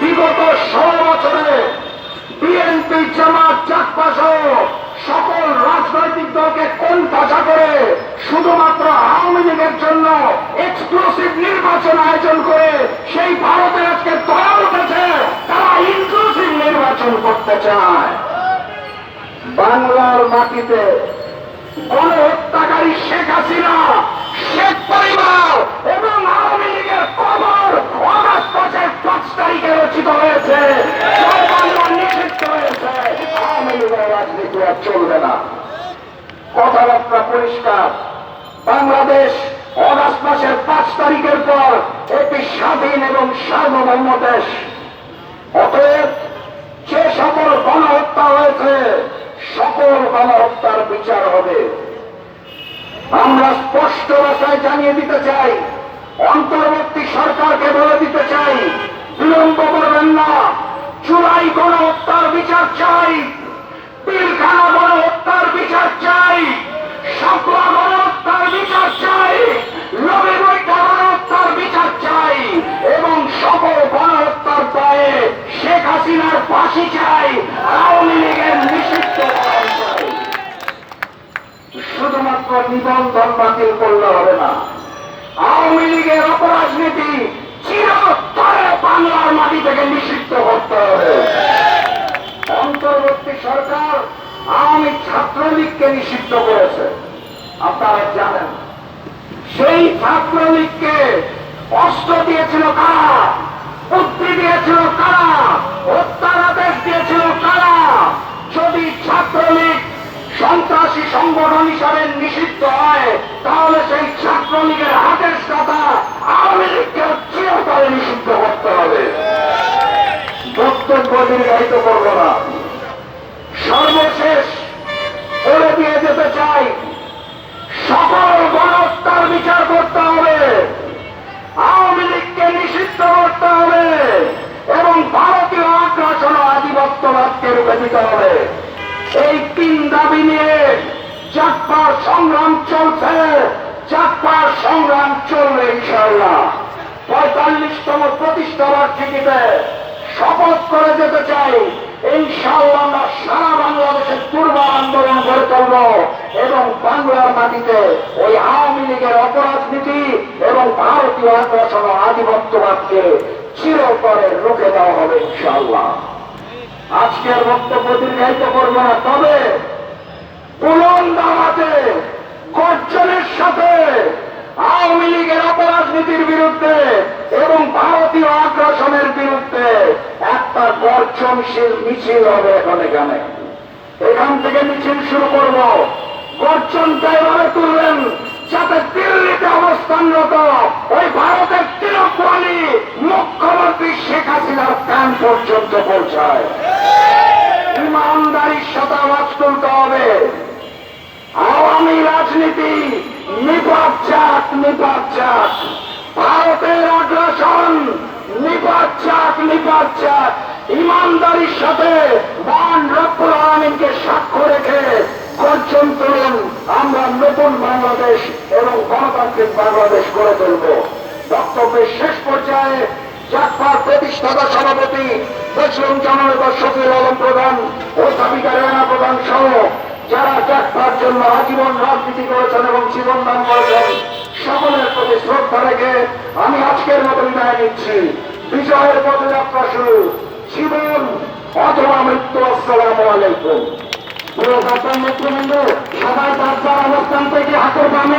বিগত ষোলো বছরে বিএনপি জামাত চাকপা সহ সকল রাজনৈতিক দলকে কোন ভাষা করে শুধুমাত্র আওয়ামী লীগের জন্য এক্সক্লুসিভ নির্বাচন আয়োজন করে সেই ভারতের আজকে দয়া উঠেছে, তারা ইনক্লুসিভ নির্বাচন করতে চায়। বাংলার মাটিতে পাঁচ রচিত হয়েছে। চলবে না। কথাবার্তা পরিষ্কার। বাংলাদেশ অগাস্ট মাসের পাঁচ তারিখের পর একটি স্বাধীন এবং সার্বভৌম দেশ। অতএব যে সকল গণহত্যা হয়েছে, সকল গণহত্যার বিচার হবে। আমরা স্পষ্ট ভাষায় জানিয়ে দিতে চাই, অন্তর্বর্তী সরকারকে বলে দিতে চাই বিলম্ব করবেন না। চুরাই গণহত্যার বিচার চাই। পিলখানা গণহত্যার বিচার চাই। সাপলা গণহত্যার আওয়ামী ছাত্রলীগকে নিষিদ্ধ করেছে। আপনারা জানেন। সেই ছাত্রলীগকে অস্ত্র দিয়েছিল কারা? বুদ্ধি দিয়েছিল কারা? হত্যার আদেশ দিয়েছিল কারা? যদি ছাত্রলীগ সন্ত্রাসী সংগঠন হিসাবে নিষিদ্ধ হয়, তাহলে সেই ছাত্রলীগের হাতের কথা দিতে হবে। এই তিন দাবি নিয়ে চাকপার সংগ্রাম চলছে। চাকপার সংগ্রাম চলবে ইনশাল্লাহ পঁয়তাল্লিশতম প্রতিষ্ঠা বার্ষিকীতে শপথ করে যেতে চাই। ইনশাল্লাহ আমরা সারা বাংলাদেশের দুর্বার আন্দোলন গড়ে তুলব এবং বাংলার মাটিতে ওই আওয়ামী লীগের অপরাজনীতি এবং ভারতীয় আগ্রাসন আধিপত্যবাদকে চিরতরে রুখে দেওয়া হবে ইনশাল্লাহ আজকের বক্তব্য দীর্ঘায়িত করব না, তবে বুলন্দ আওয়াজে সাথে আওয়ামী লীগের অপরাজনীতির বিরুদ্ধে এবং ভারতীয় আগ্রাসনের বিরুদ্ধে একটা গর্জনশীল মিছিল হবে এখন এখানে। এখান থেকে মিছিল শুরু করব। গর্জনটা এভাবে তুলবেন, যাতে অবস্থানরত ওই ভারতের তৃণমূলী মুখ্যমন্ত্রী শেখ হাসিনার প্যান পর্যন্ত পৌঁছায়। ইমানদারির সাথে আওয়াজ তুলতে হবে। আওয়ামী রাজনীতি নিপাত যাক নিপাত যাক ভারতের আগ্রাসন নিপাত যাক নিপাত যাক ইমানদারির সাথে মহান রব্বুল আলমিনকে সাক্ষ্য রেখে গর্জন তুলুন আমরা নতুন বাংলাদেশ এবং গণতান্ত্রিক বাংলাদেশ গড়ে তুলব। বক্তব্যের শেষ পর্যায়ে জাকপার প্রতিষ্ঠাতা সভাপতি বজরং জননেতা শফিউল আলম প্রধান ও সাবিকা রানা প্রধান সহ যারা জাকপার জন্য আজীবন রাজনীতি করেছেন এবং জীবন দান করেছেন, সকলের প্রতি শ্রদ্ধা রেখে আমি আজকের মতো বিদায় নিচ্ছি। বিজয়ের পদযাত্রা শুরু। জীবন অথবা মৃত্যু, আসসালামু আলাইকুম। নেতৃবৃন্দ সবাই তার অবস্থান থেকে হাতের বামে